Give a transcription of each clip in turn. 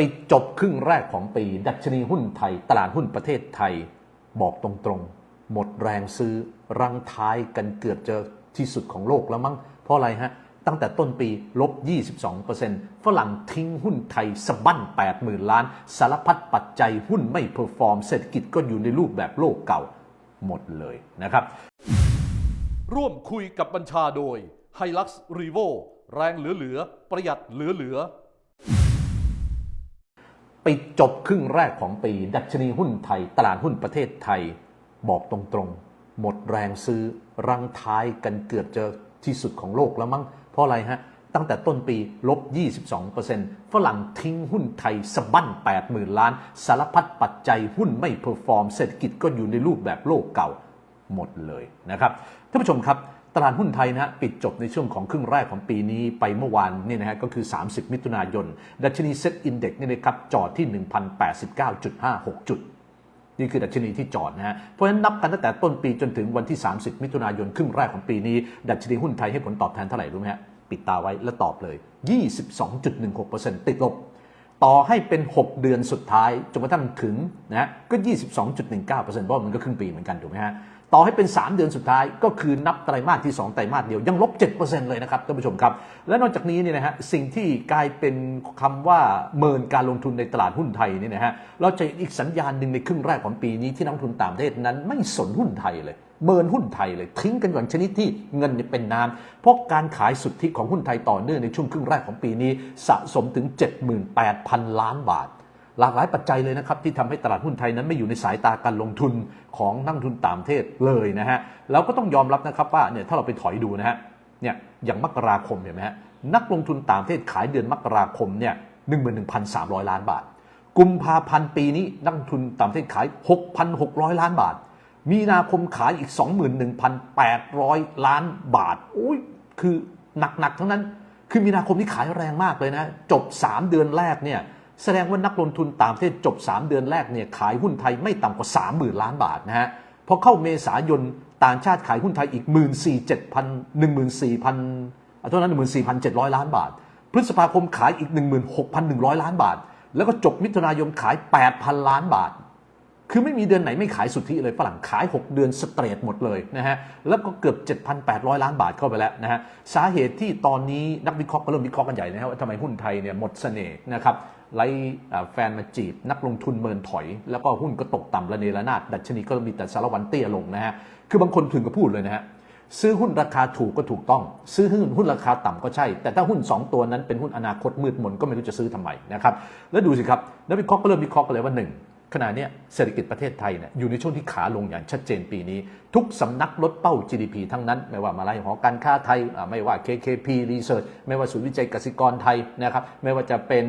ไปจบครึ่งแรกของปี ดัชนีหุ้นไทย ตลาดหุ้นประเทศไทย บอกตรงๆ หมดแรงซื้อรังท้ายกันเกือบจะที่สุดของโลกแล้วมั้ง เพราะอะไรฮะ ตั้งแต่ต้นปีลบ 22%ฝรั่งทิ้งหุ้นไทยสะบั้น 80,000 ล้าน สารพัดปัจจัยหุ้นไม่เพอร์ฟอร์ม เศรษฐกิจก็อยู่ในรูปแบบโลกเก่าหมดเลยนะครับ ร่วมคุยกับบัญชาโดย h i l u x r e v o แรงเหลือ ๆ ประหยัดเหลือ ๆ ไปจบครึ่งแรกของปี ดัชนีหุ้นไทย ตลาดหุ้นประเทศไทย บอกตรงๆ หมดแรงซื้อรังท้ายกันเกือบจะที่สุดของโลกแล้วมั้ง เพราะอะไรฮะ ตั้งแต่ต้นปีลบ 22%ฝรั่งทิ้งหุ้นไทยสะบั้น 80,000 ล้าน สารพัดปัจจัยหุ้นไม่เพอร์ฟอร์ม เศรษฐกิจก็อยู่ในรูปแบบโลกเก่าหมดเลยนะครับท่านผู้ชมครับ ลาดหุ้นไทยนะฮะปิดจบในช่วงของครึ่งแรกของปีนี้ไปเมื่อวานนี่นะฮะก็คือ 30 มิถุนายน ดัชนีเซ็ตอินเด็กซ์นี่นะครับจอดที่ 1,089.56 จุด นี่คือดัชนีที่จอดนะฮะเพราะฉะนั้นนับกันตั้งแต่ต้นปีจนถึงวันที่ 30 มิถุนายนครึ่งแรกของปีนี้ ดัชนีหุ้นไทยให้ผลตอบแทนเท่าไหร่รู้ไหมฮะปิดตาไว้แล้วตอบเลย 22.16%ติดลบ ต่อให้เป็น 6 เดือนสุดท้ายจนกระทั่งถึงนะฮะก็ 22.19%เพราะมันก็ครึ่งปีเหมือนกันถูกไหมฮะ ต่อให้เป็น 3 เดือนสุดท้ายก็คือนับไตรมาสที่ 2 ไตรมาสเดียวยังลบ 7%เลยนะครับท่านผู้ชมครับ และนอกจากนี้เนี่ยนะฮะสิ่งที่กลายเป็นคำว่าเมินการลงทุนในตลาดหุ้นไทยเนี่ยนะฮะเราจะอีกสัญญาณหนึ่งในครึ่งแรกของปีนี้ที่นักทุนต่างประเทศนั้น ไม่สนหุ้นไทยเลยเมินหุ้นไทยเลยทิ้งกันอย่างชนิดที่เงินเนี่ยเป็นน้ำเพราะการขายสุทธิของหุ้นไทยต่อเนื่องในช่วงครึ่งแรกของปีนี้สะสมถึง 78,000 ล้านบาท หลากหลายปัจจัยเลยนะครับที่ทำให้ตลาดหุ้นไทยนั้นไม่อยู่ในสายตาการลงทุนของนักลงทุนต่างประเทศเลยนะฮะแล้วก็ต้องยอมรับนะครับว่าเนี่ยถ้าเราไปถอยดูนะฮะเนี่ยอย่างมกราคมเห็นไหมฮะนักลงทุนต่างประเทศขายเดือนมกราคมเนี่ย11,300ล้านบาท กุมภาพันธ์ปีนี้นักลงทุนต่างประเทศขาย6,600ล้านบาท มีนาคมขายอีก 21,800 ล้านบาทโอ้ยคือหนักๆทั้งนั้น คือมีนาคมนี้ขายแรงมากเลยนะ จบ 3 เดือนแรกเนี่ย แสดงว่านักลงทุนต่างประเทศจบ 3 เดือนแรกเนี่ยขายหุ้นไทยไม่ต่ำกว่า 30,000 ล้านบาทนะฮะพอเข้าเมษายนต่างชาติขายหุ้นไทยอีก 14,000 14,000เท่านั้น14,700 ล้านบาท พฤษภาคมขายอีก 16,100 ล้านบาท แล้วก็จบมิถุนายนขาย 8,000 ล้านบาท คือไม่มีเดือนไหนไม่ขายสุทธิเลยฝรั่งขาย 6 เดือนสเตรทหมดเลยนะฮะ แล้วก็เกือบ 7,800 ล้านบาทเข้าไปแล้วนะฮะ สาเหตุที่ตอนนี้นักวิเคราะห์ก็เริ่มวิเคราะห์กันใหญ่นะฮะว่าทำไมหุ้นไทยเนี่ยหมดเสน่ห์นะครับไล่แฟนมาจีบ นักลงทุนเมินถอย แล้วก็หุ้นก็ตกต่ำระเนระนาดดัชนีก็มีแต่สารวันเตี้ยลงนะฮะ คือบางคนถึงกับพูดเลยนะฮะซื้อหุ้นราคาถูกก็ถูกต้อง ซื้อหุ้นหุ้นราคาต่ำก็ใช่ แต่ถ้าหุ้น 2 ตัวนั้นเป็นหุ้นอนาคตมืดมนก็ไม่รู้จะซื้อทำไมนะครับแล้วดูสิครับนักวิเคราะห์ก็เริ่มวิเคราะห์กันเลยว่าหนึ่ง ขณะนี้เศรษฐกิจประเทศไทยเนี่ยอยู่ในช่วงที่ขาลงอย่างชัดเจนปีนี้ ทุกสำนักลดเป้า GDP ทั้งนั้น ไม่ว่ามาลายหอการค้าไทย ไม่ว่า KKP Research ไม่ว่าศูนย์วิจัยกสิกรไทยนะครับไม่ว่าจะเป็น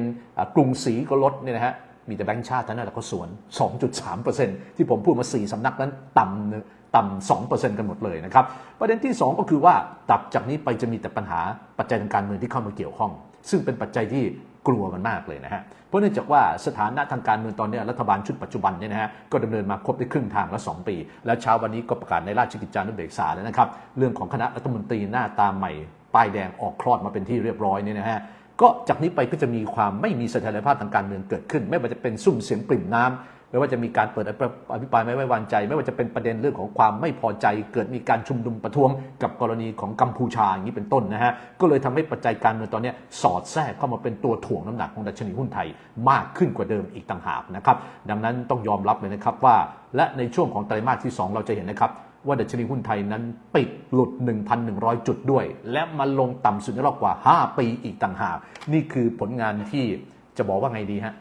กรุงศรีก็ลดเนี่ยนะฮะมีแต่แบงก์ชาติเท่านั้นแหละก็สวน 2.3%ที่ผมพูดมา 4สำนักนั้นต่ำหนึ่งต่ำ2%กันหมดเลยนะครับประเด็นที่ 2 ก็คือว่าตับจากนี้ไปจะมีแต่ปัญหาปัจจัยทางการเมืองที่เข้ามาเกี่ยวข้อง ซึ่งเป็นปัจจัยที่ กลัวมันมากเลยนะฮะ เพราะเนื่องจากว่าสถานะทางการเมืองตอนนี้รัฐบาลชุดปัจจุบันเนี่ยนะฮะก็ดำเนินมาครบได้ครึ่งทางแล้ว2ปี แล้วเช้าวันนี้ก็ประกาศในราชกิจจานุเบกษาแล้วนะครับ เรื่องของคณะรัฐมนตรีหน้าตาใหม่ป้ายแดงออกคลอดมาเป็นที่เรียบร้อยเนี่ยนะฮะก็จากนี้ไปก็จะมีความไม่มีเสถียรภาพทางการเมืองเกิดขึ้น ไม่ว่าจะเป็นซุ่มเสียงปริ่มน้ำ ไม่ว่าจะมีการเปิดอภิปรายไม่ไว้วางใจ ไม่ว่าจะเป็นประเด็นเรื่องของความไม่พอใจ เกิดมีการชุมนุมประท้วงกับกรณีของกัมพูชาอย่างนี้เป็นต้นนะฮะก็เลยทำให้ปัจจัยการเมืองตอนนี้สอดแทรกเข้ามาเป็นตัวถ่วงน้ำหนักของดัชนีหุ้นไทยมากขึ้นกว่าเดิมอีกต่างหากนะครับดังนั้นต้องยอมรับเลยนะครับว่า และในช่วงของไตรมาสที่ 2 เราจะเห็นนะครับว่าดัชนีหุ้นไทยนั้นปิดหลุด 1,100 จุดด้วย และมาลงต่ำสุดในรอบกว่า 5 ปีอีกต่างหาก นี่คือผลงานที่จะบอกว่าไงดีฮะ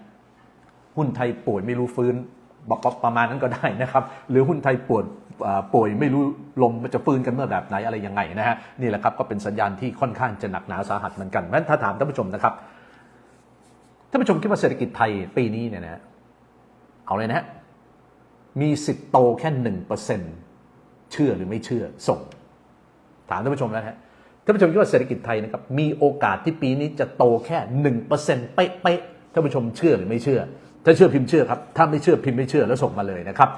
หุ้นไทยป่วยไม่รู้ฟื้นบอกประมาณนั้นก็ได้นะครับ หรือหุ้นไทยปวดป่วยไม่รู้ลมมันจะฟื้นกันเมื่อแบบไหนอะไรยังไงนะฮะนี่แหละครับก็เป็นสัญญาณที่ค่อนข้างจะหนักหนาสาหัสเหมือนกันเพราะฉะนั้นถ้าถามท่านผู้ชมนะครับท่านผู้ชมคิดว่าเศรษฐกิจไทยปีนี้เนี่ยนะฮะเอาเลยนะฮะมีสิทธิ์โตแค่หนึ่งเปอร์เซ็นต์เชื่อหรือไม่เชื่อส่ง ถามท่านผู้ชมแล้วฮะท่านผู้ชมคิดว่าเศรษฐกิจไทยนะครับมีโอกาสที่ปีนี้จะโตแค่หนึ่งเปอร์เซ็นต์เป๊ะๆท่านผู้ชมเชื่อหรือไม่เชื่อ ถ้าเชื่อพิมพ์เชื่อครับ ถ้าไม่เชื่อพิมพ์ไม่เชื่อแล้วส่งมาเลยนะครับ